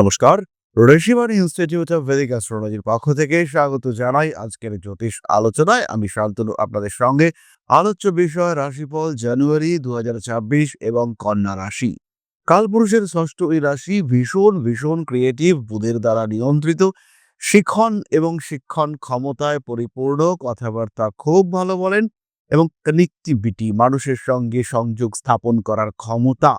নমস্কার। Rishibani institute of Vedic অ্যাস্ট্রোলজির পক্ষ থেকে স্বাগত জানাই আজকের জ্যোতিষ আলোচনায়। আমি শান্তনু, আপনাদের সঙ্গে। আলোচ্য বিষয় রাশিফল জানুয়ারি দুহাজার ছাব্বিশ এবং কন্যা রাশি। কালপুরুষের ষষ্ঠ এই রাশি ভীষণ ভীষণ ক্রিয়েটিভ বুধের দ্বারা নিয়ন্ত্রিত। শিক্ষণ এবং শিক্ষণ ক্ষমতায় পরিপূর্ণ, কথাবার্তা খুব ভালো বলেন এবং কানেক্টিভিটি মানুষের সঙ্গে সংযোগ স্থাপন করার ক্ষমতা,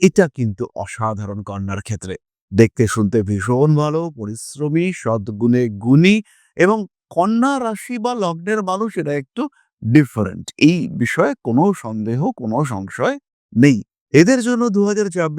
এটা কিন্তু অসাধারণ কন্যার ক্ষেত্রে। দেখতে শুনতে ভীষণ ভালো, পরিশ্রমী, সদ্গুণে গুণী এবং কন্যা রাশি বা লগ্নের মানুষ এটা একটু ডিফারেন্ট এই বিষয়ে কোনো সন্দেহ, কোনো সংশয় নেই। এদের জন্য দু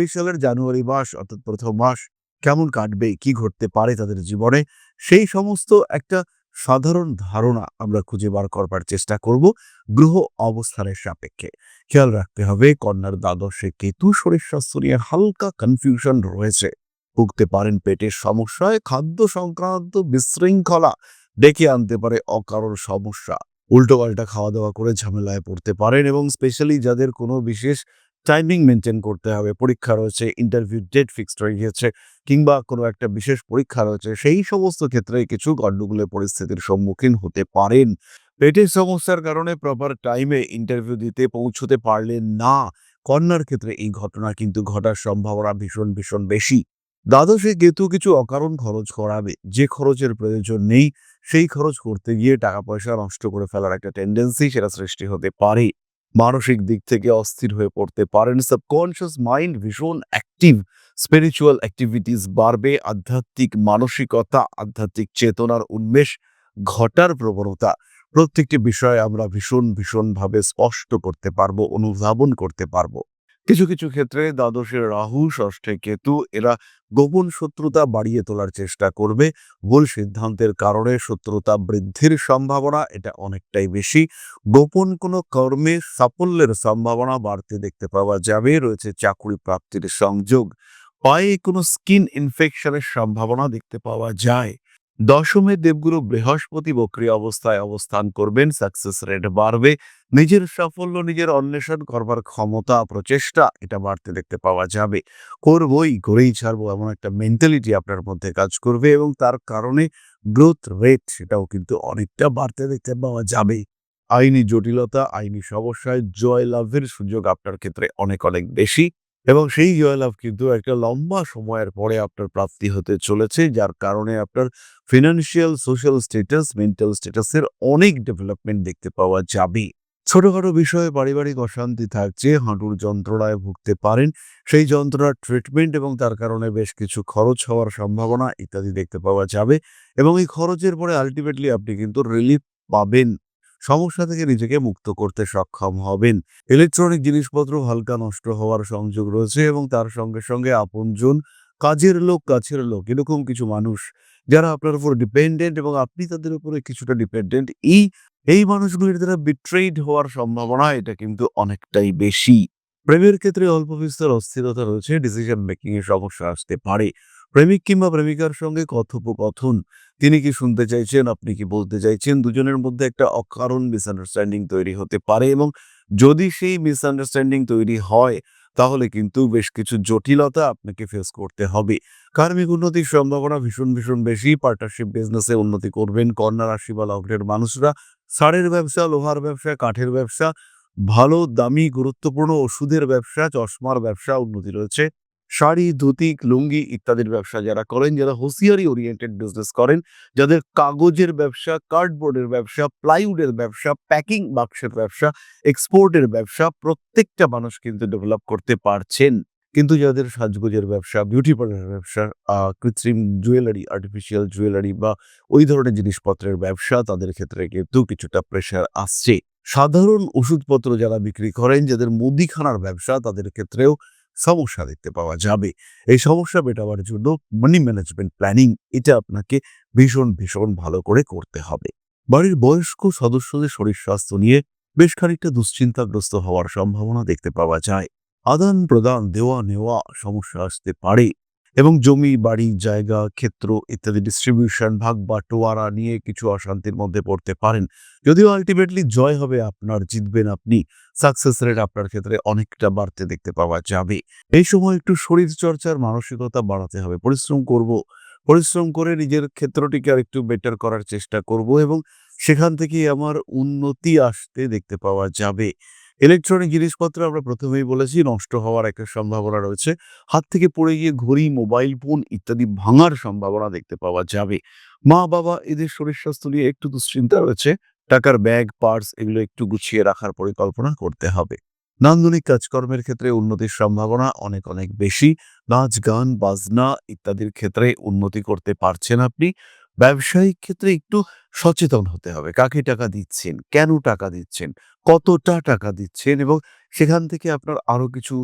সালের জানুয়ারি মাস অর্থাৎ প্রথম মাস কেমন কাটবে, কি ঘটতে পারে তাদের জীবনে, সেই সমস্ত একটা সাধারণ ধারণা আমরা খুঁজে বার করবার চেষ্টা করব গ্রহ অবস্থানের সাপেক্ষে। খেয়াল রাখতে হবে, কন্যার দ্বাদশে কেতু শরীর স্বাস্থ্য নিয়ে হালকা কনফিউশন রয়েছে। ভুগতে পারেন পেটের সমস্যায়, খাদ্য সংক্রান্ত বিশৃঙ্খলা ডেকে আনতে পারে অকারণ সমস্যা। উল্টোপাল্টা খাওয়া দাওয়া করে ঝামেলায় পড়তে পারেন এবং স্পেশালি যাদের কোনো বিশেষ টাইমিং মেনটেন করতে হবে। পরীক্ষা রয়েছে ইন্টারভিউ ডেট ফিক্সড হয়ে গিয়েছে কিংবা কোনো একটা বিশেষ পরীক্ষা রয়েছে, সেই সমস্ত ক্ষেত্রে কিছু গণ্ডগোলের পরিস্থিতির সম্মুখীন হতে পারেন। পেটের সমস্যার কারণে প্রপার টাইমে ইন্টারভিউ দিতে, পৌঁছতে পারলেন না। কন্যার ক্ষেত্রে এই ঘটনা কিন্তু ঘটার সম্ভাবনা ভীষণ ভীষণ বেশি। দ্বাদশে কেতু কিছু অকারণ খরচ করাবে। যে খরচের প্রয়োজন নেই, সেই খরচ করতে গিয়ে টাকা পয়সা নষ্ট করে ফেলার একটা টেন্ডেন্সি সেটা সৃষ্টি হতে পারে। মানসিক দিক থেকে অস্থির হয়ে পড়তে পারেন। সাবকনশিয়াস মাইন্ড ভীষণ অ্যাক্টিভ স্পিরিচুয়াল অ্যাক্টিভিটিস বাড়বে। আধ্যাত্মিক মানসিকতা, আধ্যাত্মিক চেতনার উন্মেষ ঘটার প্রবণতা প্রত্যেকটি বিষয়ে আমরা ভীষণ ভীষণভাবে স্পষ্ট করতে পারব, অনুধাবন করতে পারব। কিছু কিছু ক্ষেত্রে দ্বাদশের রাহু, ষষ্ঠে কেতু, এরা গোপন শত্রুতা বাড়িয়ে তোলার চেষ্টা করবে। ভুল সিদ্ধান্তের কারণে শত্রুতা বৃদ্ধির সম্ভাবনা এটা অনেকটাই বেশি। গোপন কোনো কর্মে সাফল্যের সম্ভাবনা বাড়তে দেখতে পাওয়া যাবে। রয়েছে চাকরি প্রাপ্তির সংযোগ। পায়ে কোনো স্কিন ইনফেকশনের সম্ভাবনা দেখতে পাওয়া যায়। দশমে দেবগুরু বৃহস্পতি বক্রিয় অবস্থায় অবস্থান করবেন সাকসেস রেট বাড়বে, নিজের সাফল্য, নিজের অন্বেষণ করবার ক্ষমতা, প্রচেষ্টা, এটা বাড়তে দেখতে পাওয়া যাবে। করবই, করেই ছাড়বো, এমন একটা মেন্টালিটি আপনার মধ্যে কাজ করবে এবং তার কারণে গ্রোথ রেট সেটাও কিন্তু অনেকটা বাড়তে দেখতে পাওয়া যাবে। আইনি জটিলতা, আইনি সমস্যায় জয় লাভের সুযোগ আপনার ক্ষেত্রে অনেক অনেক বেশি। এবং সেই জয়লাভ কিন্তু একটা লম্বা সময়ের পরে আপনার প্রাপ্তি হতে চলেছে, যার কারণে আপনার ফিনান্সিয়াল সোশ্যাল স্ট্যাটাস মেন্টাল স্ট্যাটাসের অনেক ডেভেলপমেন্ট দেখতে পাওয়া যাবে। ছোটখাটো বিষয়ে পারিবারিক অশান্তি থাকছে, হাঁটুর যন্ত্রণায় ভুগতে পারেন, সেই যন্ত্রণার ট্রিটমেন্ট এবং তার কারণে বেশ কিছু খরচ হওয়ার সম্ভাবনা ইত্যাদি দেখতে পাওয়া যাবে এবং এই খরচের পরে আলটিমেটলি আপনি কিন্তু রিলিফ পাবেন। সমস্যা থেকে নিজেকে মুক্ত করতে সক্ষম হবেন। ইলেকট্রনিক জিনিসপত্র হালকা নষ্ট হওয়ার সংযোগ রয়েছে এবং তার সঙ্গে সঙ্গে আপনজন কাজের লোক, কাছের লোক, এরকম কিছু মানুষ যারা আপনার উপর ডিপেন্ডেন্ট এবং আপনি তাদের উপরে কিছুটা ডিপেন্ডেন্ট এই এই মানুষগুলির দ্বারা বিট্রেইড হওয়ার সম্ভাবনা এটা কিন্তু অনেকটাই বেশি। প্রেমের ক্ষেত্রে অল্প বিস্তর অস্থিরতা রয়েছে ডিসিশন মেকিং এর সমস্যা আসতে পারে। প্রেমিক কিংবা প্রেমিকার সঙ্গে কথোপকথন। তিনি কি শুনতে চাইছেন? আপনি কি বলতে চাইছেন? দুজনের মধ্যে একটা অকারণ মিসআন্ডারস্ট্যান্ডিং তৈরি হতে পারে এবং যদি সেই মিসআন্ডারস্ট্যান্ডিং তৈরি হয়, তাহলে কিন্তু বেশ কিছু জটিলতা আপনাকে ফেস করতে হবে। কার্মিক উন্নতির সম্ভাবনা ভীষণ ভীষণ বেশি। পার্টনারশিপ বিজনেসে উন্নতি করবেন। কন্যা রাশি বা লগ্নের মানুষরা সারের ব্যবসা, লোহার ব্যবসা, কাঠের ব্যবসা, ভালো, দামি, গুরুত্বপূর্ণ ওষুধের ব্যবসা, চশমার ব্যবসা উন্নতি রয়েছে। শাড়ি, ধুতি, লুঙ্গি ইত্যাদির ব্যবসা যারা করেন, যারা হুঁশিয়ারি ওরিয়েন্টেড বিজনেস করেন, যাদের কাগজের ব্যবসা কার্ডবোর্ডের ব্যবসা প্লাইউডের ব্যবসা প্যাকিং বাক্সের ব্যবসা এক্সপোর্টের ব্যবসা প্রত্যেকটা মানুষ কিন্তু ডেভেলপ করতে পারছেন। কিন্তু যাদের সাজগোজের ব্যবসা বিউটি পার্লারের ব্যবসা কৃত্রিম জুয়েলারি আর্টিফিশিয়াল জুয়েলারি বা ওই ধরনের জিনিসপত্রের ব্যবসা, তাদের ক্ষেত্রে কিন্তু কিছুটা প্রেশার আসছে। সাধারণ ওষুধপত্র যারা বিক্রি করেন, যাদের মুদিখানার ব্যবসা, তাদের ক্ষেত্রেও সমস্যা দেখতে পাওয়া যাবে। এই সমস্যা মেটাবার জন্য মানি ম্যানেজমেন্ট প্ল্যানিং এটা আপনাকে ভীষণ ভীষণ ভালো করে করতে হবে। বাড়ির বয়স্ক সদস্যদের শরীর স্বাস্থ্য নিয়ে বেশ খানিকটা দুশ্চিন্তাগ্রস্ত হওয়ার সম্ভাবনা দেখতে পাওয়া যায়। আদান প্রদান দেওয়া নেওয়া সমস্যা আসতে পারে। এবং জমি, বাড়ি, জায়গা, ক্ষেত্র ইত্যাদি ডিস্ট্রিবিউশন ভাগ বাটোয়ারা নিয়ে কিছু অশান্তির মধ্যে পড়তে পারেন। যদিও আলটিমেটলি জয় হবে আপনার, জিতবেন আপনি সাকসেস রেট আপনার ক্ষেত্রে অনেকটা বাড়তে দেখতে পাওয়া যাবে। এই সময় একটু শরীর চর্চার মানসিকতা বাড়াতে হবে। পরিশ্রম করব, পরিশ্রম করে নিজের ক্ষেত্রটিকে আর একটু বেটার করার চেষ্টা করব এবং সেখান থেকে আমার উন্নতি আসতে দেখতে পাওয়া যাবে। ইলেকট্রনিক জিনিসপত্র আমরা প্রথমেই বলেছি, নষ্ট হওয়ার একটা সম্ভাবনা রয়েছে। হাত থেকে পড়ে গিয়ে ঘড়ি, মোবাইল, ফোন ইত্যাদি ভাঙার সম্ভাবনা দেখতে পাওয়া যাবে। মা বাবা এদের শরীর স্বাস্থ্য নিয়ে একটু দুশ্চিন্তা রয়েছে, টাকার ব্যাগ, পার্স এগুলো একটু গুছিয়ে রাখার পরিকল্পনা করতে হবে। নান্দনিক কাজকর্মের ক্ষেত্রে উন্নতির সম্ভাবনা অনেক অনেক বেশি। নাচ, গান, বাজনা ইত্যাদির ক্ষেত্রে উন্নতি করতে পারছেন আপনি। ব্যবসায়িক ক্ষেত্রে একটু সচেতন হতে হবে। কাকে টাকা দিচ্ছেন? কেন টাকা দিচ্ছেন? কতটা টাকা দিচ্ছেন? এবং সেখান থেকে আপনার আরও কিছু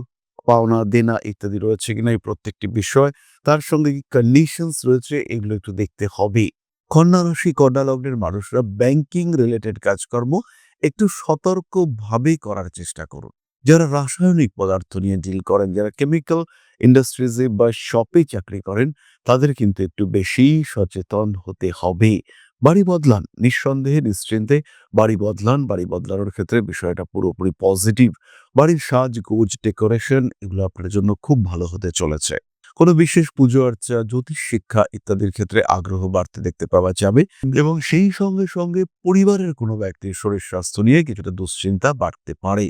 পাওনা, দেনা ইত্যাদি রয়েছে কিনা এই প্রত্যেকটি বিষয়। তার সঙ্গে কি কন্ডিশনস রয়েছে এগুলো একটু দেখতে হবে। কন্যা রাশি, কন্যা লগ্নের মানুষরা ব্যাংকিং রিলেটেড কাজকর্ম একটু সতর্কভাবে করার চেষ্টা করুন। যারা রাসায়নিক পদার্থ নিয়ে ডিল করেন, যারা কেমিক্যাল ইন্ডাস্ট্রিজে বা শপে চাকরি করেন, তাদের কিন্তু একটু বেশি সচেতন হতে হবে। বাড়ি বদলান, নিঃসন্দেহে, নিশ্চিন্তে বাড়ি বদলান। বাড়ি বদলানোর ক্ষেত্রে বিষয়টা পুরোপুরি পজিটিভ বাড়ির সাজগোজ ডেকোরেশন এগুলো আপনার জন্য খুব ভালো হতে চলেছে। কোনো বিশেষ পুজো আর্চা, জ্যোতিষ শিক্ষা ইত্যাদির ক্ষেত্রে আগ্রহ বাড়তে দেখতে পাওয়া যাবে এবং সেই সঙ্গে সঙ্গে পরিবারের কোনো ব্যক্তির শরীর স্বাস্থ্য নিয়ে কিছুটা দুশ্চিন্তা বাড়তে পারে।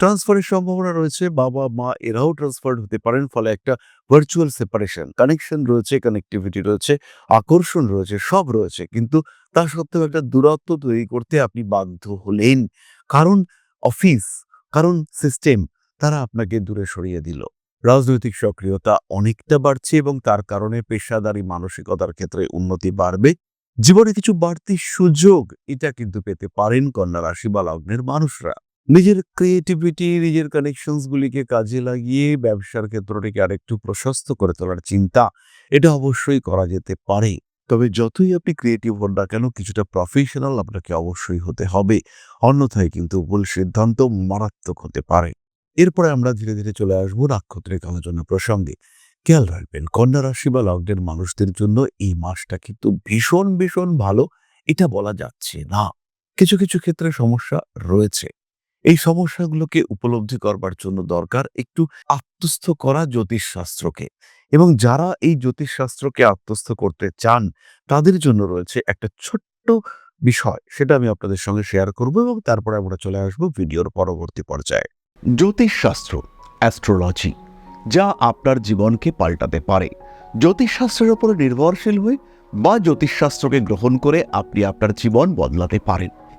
ট্রান্সফারের সম্ভাবনা রয়েছে। বাবা, মা এরাও ট্রান্সফার হতে পারেন, ফলে একটা ভার্চুয়াল সেপারেশন কানেকশন রয়েছে কানেক্টিভিটি রয়েছে, আকর্ষণ রয়েছে, সব রয়েছে। কিন্তু তা সত্ত্বেও একটা দূরত্ব তৈরি করতে আপনি বাধ্য হলেন। কারণ অফিস কারণ সিস্টেম তারা আপনাকে দূরে সরিয়ে দিল। রাজনৈতিক সক্রিয়তা অনেকটা বাড়ছে এবং তার কারণে পেশাদারি মানসিকতার ক্ষেত্রে উন্নতি বাড়বে। জীবনে কিছু বাড়তি সুযোগ এটা কিন্তু পেতে পারেন কন্যা রাশি বা লগ্নের মানুষরা। নিজের ক্রিয়েটিভিটি নিজের কানেকশনস গুলিকে কাজে লাগিয়ে ব্যবসার ক্ষেত্রটিকে আরেকটু প্রশস্ত করে তোলার চিন্তা, এটা অবশ্যই করা যেতে পারে। তবে যতই আপনি ক্রিয়েটিভ হন না কেন, কিছুটা প্রফেশনাল আপনাকে অবশ্যই হতে হবে। অন্যথায় কিন্তু ভুল সিদ্ধান্ত মারাত্মক হতে পারে। এরপরে আমরা ধীরে ধীরে চলে আসব নাক্ষত্রিক আলোচনা প্রসঙ্গে। খেয়াল রাখবেন, কন্যা রাশি বা লগ্নের মানুষদের জন্য এই মাসটা কিন্তু ভীষণ ভীষণ ভালো। এটা বলা যাচ্ছে না। কিছু কিছু ক্ষেত্রে সমস্যা রয়েছে। এই সমস্যাগুলোকে উপলব্ধি করবার জন্য দরকার একটু আত্মস্থ করা জ্যোতিষশাস্ত্রকে। এবং যারা এই জ্যোতিষশাস্ত্রকে আত্মস্থ করতে চান, তাদের জন্য রয়েছে একটা ছোট্ট বিষয়, সেটা আমি আপনাদের সঙ্গে শেয়ার করব এবং তারপরে আমরা চলে আসব ভিডিওর পরবর্তী পর্যায়ে। জ্যোতিষশাস্ত্র অ্যাস্ট্রোলজি যা আপনার জীবনকে পাল্টাতে পারে। জ্যোতিষশাস্ত্রের উপরে নির্ভরশীল হয়ে বা জ্যোতিষশাস্ত্রকে গ্রহণ করে আপনি আপনার জীবন বদলাতে পারেন।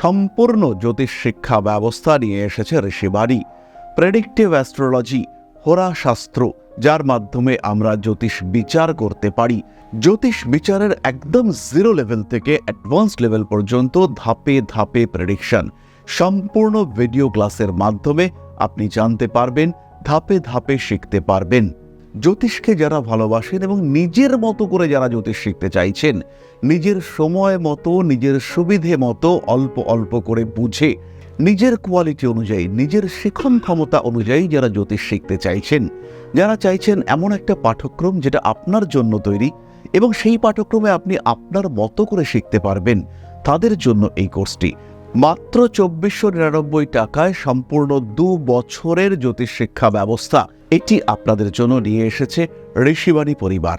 সম্পূর্ণ জ্যোতিষ শিক্ষা ব্যবস্থা নিয়ে এসেছে ঋষিবাণী। প্রেডিক্টিভ অ্যাস্ট্রোলজি হোরাশাস্ত্র যার মাধ্যমে আমরা জ্যোতিষ বিচার করতে পারি। জ্যোতিষ বিচারের একদম জিরো লেভেল থেকে অ্যাডভান্স লেভেল পর্যন্ত ধাপে ধাপে প্রেডিকশন সম্পূর্ণ ভিডিও ক্লাসের মাধ্যমে আপনি জানতে পারবেন, ধাপে ধাপে শিখতে পারবেন। জ্যোতিষকে যারা ভালোবাসেন এবং নিজের মতো করে যারা জ্যোতিষ শিখতে চাইছেন নিজের সময় মতো, নিজের সুবিধে মতো অল্প অল্প করে বুঝে, নিজের কোয়ালিটি অনুযায়ী, নিজের শিখন ক্ষমতা অনুযায়ী যারা জ্যোতিষ শিখতে চাইছেন, যারা চাইছেন এমন একটা পাঠ্যক্রম যেটা আপনার জন্য তৈরি এবং সেই পাঠ্যক্রমে আপনি আপনার মতো করে শিখতে পারবেন, তাদের জন্য এই কোর্সটি। মাত্র চব্বিশশো নিরানব্বই টাকায় সম্পূর্ণ দু বছরের জ্যোতিষ শিক্ষা ব্যবস্থা, এটি আপনাদের জন্য নিয়ে এসেছে ঋষিবাণী পরিবার।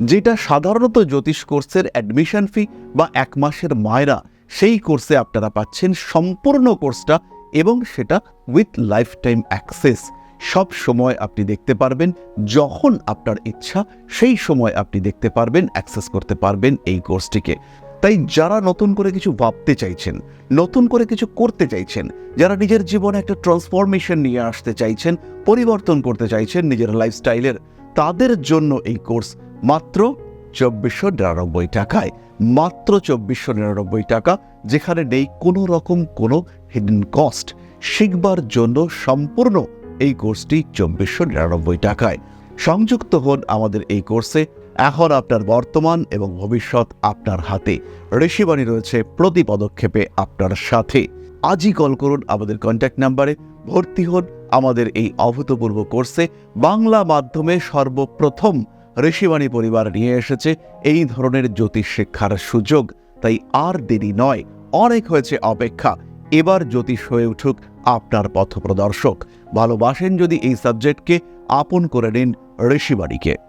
যেটা সাধারণত জ্যোতিষ কোর্সের অ্যাডমিশন ফি বা এক মাসের মায়রা সেই কোর্সে আপনারা পাচ্ছেন সম্পূর্ণ কোর্সটা এবং সেটা উইথ লাইফ টাইম অ্যাক্সেস সব সময় আপনি দেখতে পারবেন, যখন আপনার ইচ্ছা, সেই সময় আপনি দেখতে পারবেন অ্যাক্সেস করতে পারবেন এই কোর্সটিকে তাই যারা নতুন করে কিছু ভাবতে চাইছেন, নতুন করে কিছু করতে চাইছেন, যারা নিজের জীবনে একটা ট্রান্সফরমেশন নিয়ে আসতে চাইছেন, পরিবর্তন করতে চাইছেন নিজের লাইফস্টাইলের তাদের জন্য এই কোর্স মাত্র চব্বিশশো নিরানব্বই টাকায়, মাত্র চব্বিশশো নিরানব্বই টাকা, যেখানে নেই কোনো রকম কোনো হিডেন কস্ট শিখবার জন্য সম্পূর্ণ এই কোর্সটি চব্বিশশো নিরানব্বই টাকায়। সংযুক্ত হন আমাদের এই কোর্সে। এখন আপনার বর্তমান এবং ভবিষ্যৎ আপনার হাতে। ঋষিবাণী রয়েছে প্রতি পদক্ষেপে আপনার সাথে। আজই কল করুন আমাদের কন্ট্যাক্ট নাম্বারে ভর্তি হন আমাদের এই অভূতপূর্ব কোর্সে বাংলা মাধ্যমে সর্বপ্রথম ঋষিবাণী পরিবার নিয়ে এসেছে এই ধরনের জ্যোতিষ শিক্ষার সুযোগ। তাই আর দেরি নয়, অনেক হয়েছে অপেক্ষা। এবার জ্যোতিষ হয়ে উঠুক আপনার পথপ্রদর্শক। ভালোবাসেন যদি এই সাবজেক্টকে, আপন করে নিন ঋষিবাণীকে।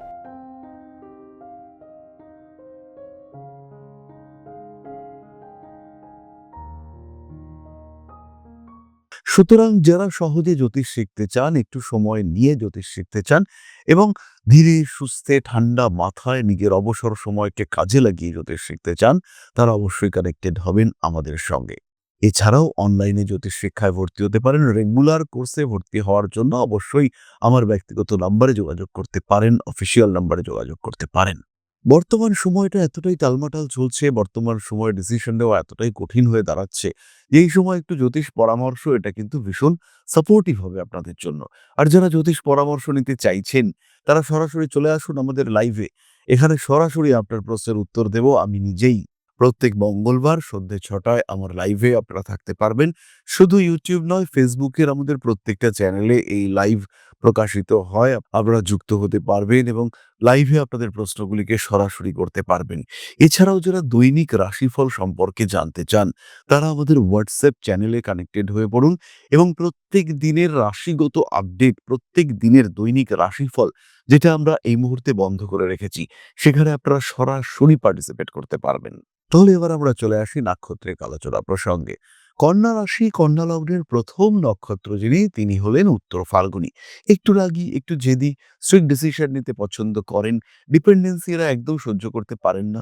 সুতরাং যারা সহজে জ্যোতিষ শিখতে চান, একটু সময় নিয়ে জ্যোতিষ শিখতে চান এবং ধীরে, সুস্থে, ঠান্ডা মাথায় নিজের অবসর সময়কে কাজে লাগিয়ে জ্যোতিষ শিখতে চান, তারা অবশ্যই কানেক্টেড হবেন আমাদের সঙ্গে। এছাড়াও অনলাইনে জ্যোতিষ শিক্ষায় ভর্তি হতে পারেন রেগুলার কোর্সে ভর্তি হওয়ার জন্য অবশ্যই আমার ব্যক্তিগত নাম্বারে যোগাযোগ করতে পারেন অফিসিয়াল নাম্বারে যোগাযোগ করতে পারেন। বর্তমান সময়টা এতটাই টালমাটাল চলছে, বর্তমান সময়ে ডিসিশন নেওয়া এতটাই কঠিন হয়ে দাঁড়াচ্ছে, এই সময় একটু জ্যোতিষ পরামর্শ, এটা কিন্তু ভীষণ সাপোর্টিভ হবে আপনাদের জন্য। আর যারা জ্যোতিষ পরামর্শ নিতে চাইছেন, তারা সরাসরি চলে আসুন আমাদের লাইভে এখানে সরাসরি আপনার প্রশ্নের উত্তর দেব, আমি নিজেই। প্রত্যেক মঙ্গলবার সন্ধ্যে ছটায় আমার লাইভে আপনারা থাকতে পারবেন। শুধু ইউটিউব নয় ফেসবুকের আমাদের প্রত্যেকটা চ্যানেলে এই লাইভ প্রকাশিত হয়, আপনারা যুক্ত হতে পারবেন এবং লাইভে আপনাদের প্রশ্নগুলিকে সরাসরি করতে পারবেন। এছাড়াও যারা দৈনিক রাশিফল সম্পর্কে জানতে চান, তারা আমাদের হোয়াটসঅ্যাপ চ্যানেলে কানেক্টেড হয়ে পড়ুন এবং প্রত্যেক দিনের রাশিগত আপডেট প্রত্যেক দিনের দৈনিক রাশিফল যেটা আমরা এই মুহূর্তে বন্ধ করে রেখেছি, সেখানে আপনারা সরাসরি পার্টিসিপেট করতে পারবেন। তাহলে এবার আমরা চলে আসি নাক্ষত্রিক আলোচনা প্রসঙ্গে। কন্যা রাশি, কন্যা লগ্নের প্রথম নক্ষত্র যিনি, তিনি হলেন উত্তর ফাল্গুনী। একটু রাগী, একটু জেদি স্ট্রিক্ট ডিসিশন নিতে পছন্দ করেন। ডিপেন্ডেন্সি এরা একদম সহ্য করতে পারেন না।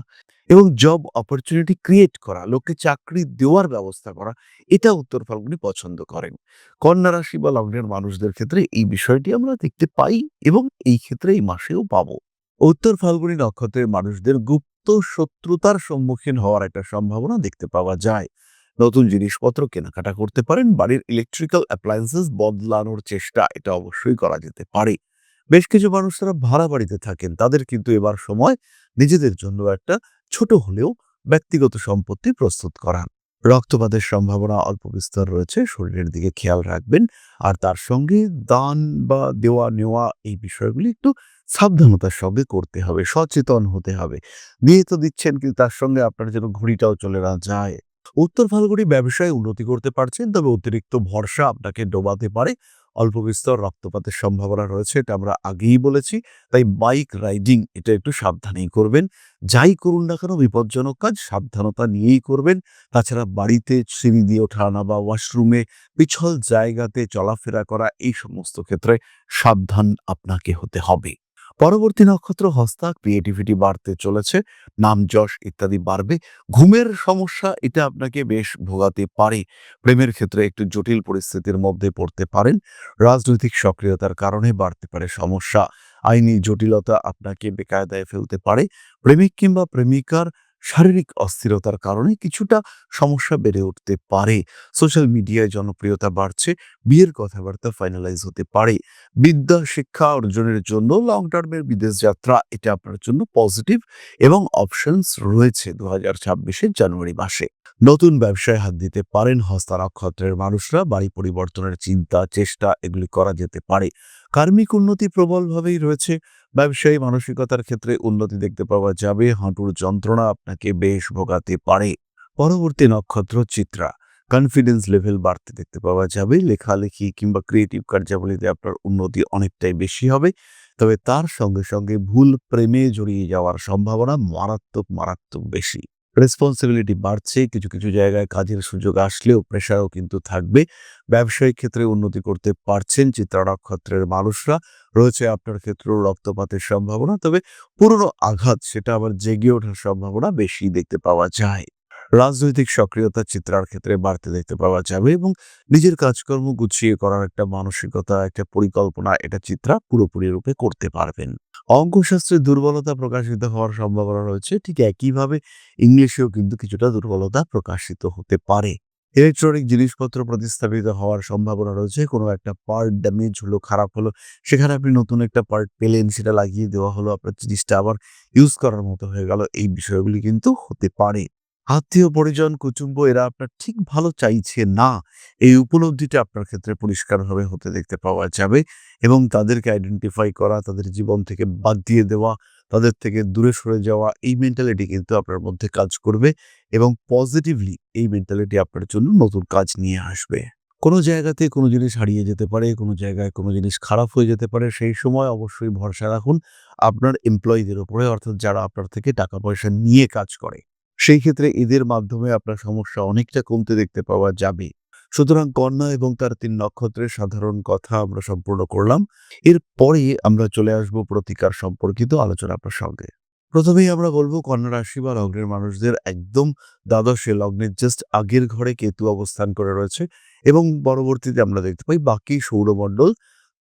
এবং জব অপরচুনিটি ক্রিয়েট করা, লোককে চাকরি দেওয়ার ব্যবস্থা করা, এটা উত্তর ফাল্গুনি পছন্দ করেন। কন্যা রাশি বা লগ্নের মানুষদের ক্ষেত্রে এই বিষয়টি আমরা দেখতে পাই এবং এই ক্ষেত্রে এই মাসেও পাবো। উত্তর ফাল্গুনি নক্ষত্রের মানুষদের গুপ্ত শত্রুতার সম্মুখীন হওয়ার একটা সম্ভাবনা দেখতে পাওয়া যায়। নতুন জিনিসপত্র কেনাকাটা করতে পারেন। বাড়ির ইলেকট্রিক্যাল অ্যাপ্লায়েন্সেস বদলানোর চেষ্টা এটা অবশ্যই করা যেতে পারে। বেশ কিছু মানুষ তারা ভাড়া বাড়িতে থাকেন। তাদের কিন্তু এবার সময় নিজেদের জন্য একটা ছোট হলেও ব্যক্তিগত সম্পত্তি প্রস্তুত করা। রক্তপাতের সম্ভাবনা অল্প বিস্তর রয়েছে। শরীরের দিকে খেয়াল রাখবেন। আর তার সঙ্গে দান বা দেওয়া নেওয়া এই বিষয়গুলি একটু সাবধানতার সঙ্গে করতে হবে। সচেতন হতে হবে। দিয়ে তো দিচ্ছেন, কিন্তু তার সঙ্গে আপনার যেন ঘড়িটাও চলে না যায়। উত্তর ফাল্গুনি ব্যবসায় উন্নতি করতে পারছেন, তবে অতিরিক্ত ভরসা আপনাকে ডোবাতে পারে। অল্প বিস্তর রক্তপাতের সম্ভাবনা রয়েছে, এটা আমরা আগেই বলেছি, তাই বাইক রাইডিং এটা একটু সাবধানেই করবেন। যাই করুন না কেন, বিপজ্জনক কাজ, সাবধানতা নিয়েই করবেন। তাছাড়া বাড়িতে সিঁড়ি দিয়ে ওঠা আনা বা ওয়াশরুমে পিছল জায়গাতে চলাফেরা করা, এই সমস্ত ক্ষেত্রে সাবধান আপনাকে হতে হবে। পরবর্তী নক্ষত্র হস্তা ক্রিয়েটিভিটি বাড়তে চলেছে, নাম যশ ইত্যাদি বাড়বে। ঘুমের সমস্যা এটা আপনাকে বেশ ভোগাতে পারে। প্রেমের ক্ষেত্রে একটু জটিল পরিস্থিতির মধ্যে পড়তে পারেন। রাজনৈতিক সক্রিয়তার কারণে বাড়তে পারে সমস্যা। আইনি জটিলতা আপনাকে বেকায়দায় ফেলতে পারে। প্রেমিক কিংবা প্রেমিকার শারীরিক অস্থিরতার কারণে কিছুটা সমস্যা বেড়ে উঠতে পারে। সোশ্যাল মিডিয়ায় জনপ্রিয়তা বাড়ছে, বিয়ের কথাবার্তা ফাইনালাইজ হতে পারে। বিদ্যা, শিক্ষা অর্জনের জন্য লং টার্মের বিদেশ যাত্রা, এটা আপনার জন্য পজিটিভ এবং অপশনস রয়েছে দু হাজার জানুয়ারি মাসে। নতুন ব্যবসায় হাত দিতে পারেন হস্তা নক্ষত্রের মানুষরা, বাড়ি পরিবর্তনের চিন্তা, চেষ্টা, এগুলি করা যেতে পারে। কার্মিক উন্নতি প্রবলভাবেই রয়েছে ব্যবসায়ী মানসিকতার ক্ষেত্রে উন্নতি দেখতে পাওয়া যাবে। হাঁটুর যন্ত্রণা আপনাকে বেশ ভোগাতে পারে। পরবর্তী নক্ষত্র চিত্রা। কনফিডেন্স লেভেল বাড়তে দেখতে পাওয়া যাবে। লেখালেখি কিংবা ক্রিয়েটিভ কার্যাবলীতে আপনার উন্নতি অনেকটাই বেশি হবে। তবে তার সঙ্গে সঙ্গে ভুল প্রেমে জড়িয়ে যাওয়ার সম্ভাবনা মারাত্মক মারাত্মক বেশি। রেসপন্সিবিলিটি বাড়ছে, কিছু কিছু জায়গায় কাজের সুযোগ আসলেও প্রেশারও কিন্তু থাকবে। ব্যবসায়িক ক্ষেত্রে উন্নতি করতে পারছেন চিত্রা নক্ষত্রের মানুষরা। রয়েছে আপনার ক্ষেত্রেও রক্তপাতের সম্ভাবনা, তবে পুরনো আঘাত সেটা আবার জেগে ওঠার সম্ভাবনা বেশি দেখতে পাওয়া যায়। রাজনৈতিক সক্রিয়তা চিত্রার ক্ষেত্রে বাড়তে দেখতে পাওয়া যাবে এবং নিজের কাজকর্ম গুছিয়ে করার একটা মানসিকতা, একটা পরিকল্পনা এটা চিত্রা পুরোপুরি রূপে করতে পারবেন। অঙ্কশাস্ত্রে দুর্বলতা প্রকাশিত হওয়ার সম্ভাবনা রয়েছে। ঠিক একইভাবে ইংলিশেও কিন্তু কিছুটা দুর্বলতা প্রকাশিত হতে পারে। ইলেকট্রনিক জিনিসপত্র প্রতিস্থাপিত হওয়ার সম্ভাবনা রয়েছে। কোনো একটা পার্ট ড্যামেজ হলো, খারাপ হলো, সেখানে আপনি নতুন একটা পার্ট পেলেন, সেটা লাগিয়ে দেওয়া হলো, আপনার জিনিসটা আবার ইউজ করার মতো হয়ে গেল, এই বিষয়গুলি কিন্তু হতে পারে। আত্মীয় পরিজন, কুটুম্ব, এরা আপনার ঠিক ভালো চাইছে না, এই উপলব্ধিটা আপনার ক্ষেত্রে পরিষ্কারভাবে হতে দেখতে পাওয়া যাবে এবং তাদেরকে আইডেন্টিফাই করা, তাদের জীবন থেকে বাদ দিয়ে দেওয়া, তাদের থেকে দূরে সরে যাওয়া, এই মেন্টালিটি কিন্তু আপনার মধ্যে কাজ করবে এবং পজিটিভলি এই মেন্টালিটি আপনার জন্য নতুন কাজ নিয়ে আসবে। কোনো জায়গাতে কোনো জিনিস হারিয়ে যেতে পারে, কোনো জায়গায় কোনো জিনিস খারাপ হয়ে যেতে পারে, সেই সময় অবশ্যই ভরসা রাখুন, আপনার এমপ্লয়ীদের উপরে, অর্থাৎ যারা আপনার থেকে টাকা পয়সা নিয়ে কাজ করে। সেই ক্ষেত্রে এদের মাধ্যমে আপনার সমস্যা অনেকটা কমতে দেখতে পাওয়া যাবে। সুতরাং কন্যা এবং তার তিন নক্ষত্রের সাধারণ কথা আমরা সম্পূর্ণ করলাম। এরপরে আমরা চলে আসব প্রতিকার সম্পর্কিত আলোচনা প্রসঙ্গে প্রথমেই আমরা বলব, কন্যা রাশি বা লগ্নের মানুষদের একদম দ্বাদশে লগ্নের জাস্ট আগের ঘরে কেতু অবস্থান করে রয়েছে এবং পরবর্তীতে আমরা দেখতে পাই বাকি সৌরমণ্ডল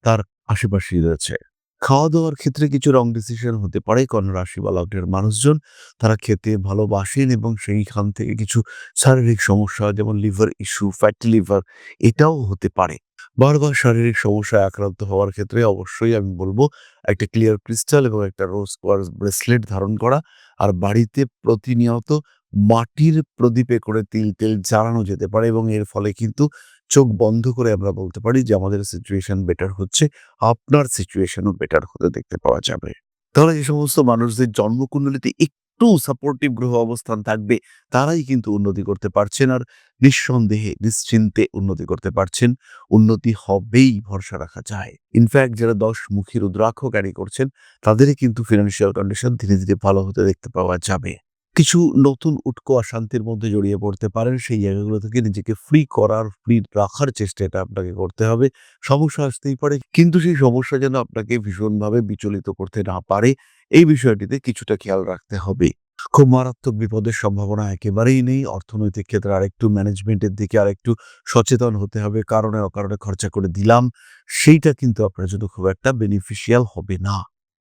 তার আশেপাশেই রয়েছে। খাওয়া দাওয়ার ক্ষেত্রে কিছু রং ডিসিশন হতে পারে। কন্যা রাশি বা লগ্নের মানুষজন, তারা খেতে ভালোবাসেন এবং সেইখান থেকে কিছু শারীরিক সমস্যা, যেমন লিভার ইস্যু ফ্যাটি লিভার এটাও হতে পারে। বারবার শারীরিক সমস্যায় আক্রান্ত হওয়ার ক্ষেত্রে অবশ্যই আমি বলব, একটা ক্লিয়ার ক্রিস্টাল এবং একটা রোজ কোয়ার্স ব্রেসলেট ধারণ করা। আর বাড়িতে প্রতিনিয়ত মাটির প্রদীপে করে তিল তেল জ্বালানো যেতে পারে এবং এর ফলে কিন্তু চোখ বন্ধ করে আমরা বলতে পারি যে, আমাদের সিচুয়েশন বেটার হচ্ছে, আপনার সিচুয়েশনও বেটার হতে দেখতে পাওয়া যাবে। তাহলে যে সমস্ত মানুষদের জন্মকুণ্ডলিতে একটু সাপোর্টিভ গ্রহ অবস্থান থাকবে, তারাই কিন্তু উন্নতি করতে পারছেন আর নিঃসন্দেহে, নিশ্চিন্তে উন্নতি করতে পারছেন। উন্নতি হবেই, ভরসা রাখা যায়। ইনফ্যাক্ট যারা দশ মুখী রুদ্রাক্ষ ক্যারি করছেন, তাদেরই কিন্তু ফিনান্সিয়াল কন্ডিশন ধীরে ধীরে ভালো হতে দেখতে পাওয়া যাবে। কিছু নতুন উটকো অশান্তির মধ্যে জড়িয়ে পড়তে পারেন। সেই জায়গাগুলো থেকে নিজেকে ফ্রি করার ফ্রি রাখার চেষ্টা এটা আপনাকে করতে হবে। সমস্যা আসতেই পারে, কিন্তু সেই সমস্যা যেন আপনাকে ভীষণভাবে বিচলিত করতে না পারে, এই বিষয়টিতে কিছুটা খেয়াল রাখতে হবে। খুব মারাত্মক বিপদের সম্ভাবনা একেবারেই নেই। অর্থনৈতিক ক্ষেত্রে আরেকটু ম্যানেজমেন্টের দিকে আরেকটু সচেতন হতে হবে। কারণে অকারণে খরচা করে দিলাম। সেইটা কিন্তু আপনার জন্য খুব একটা বেনিফিশিয়াল হবে না।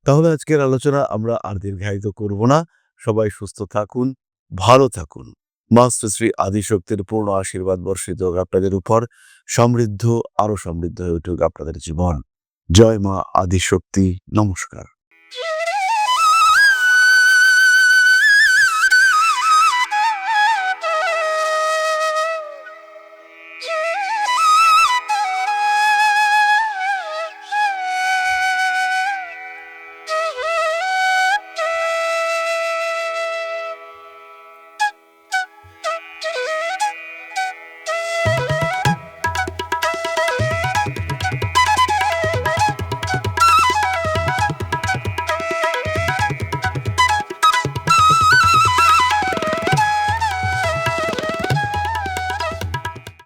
তাহলে আজকের আলোচনা আমরা আর দীর্ঘায়িত করব না। সবাই সুস্থ থাকুন, ভালো থাকুন। মাস্টার শ্রী আদিশক্তির পূর্ণ আশীর্বাদ বর্ষিত হোক আপনাদের উপর, সমৃদ্ধ আরও সমৃদ্ধ হয়ে উঠুক আপনাদের জীবন। জয় মা আদিশক্তি, নমস্কার।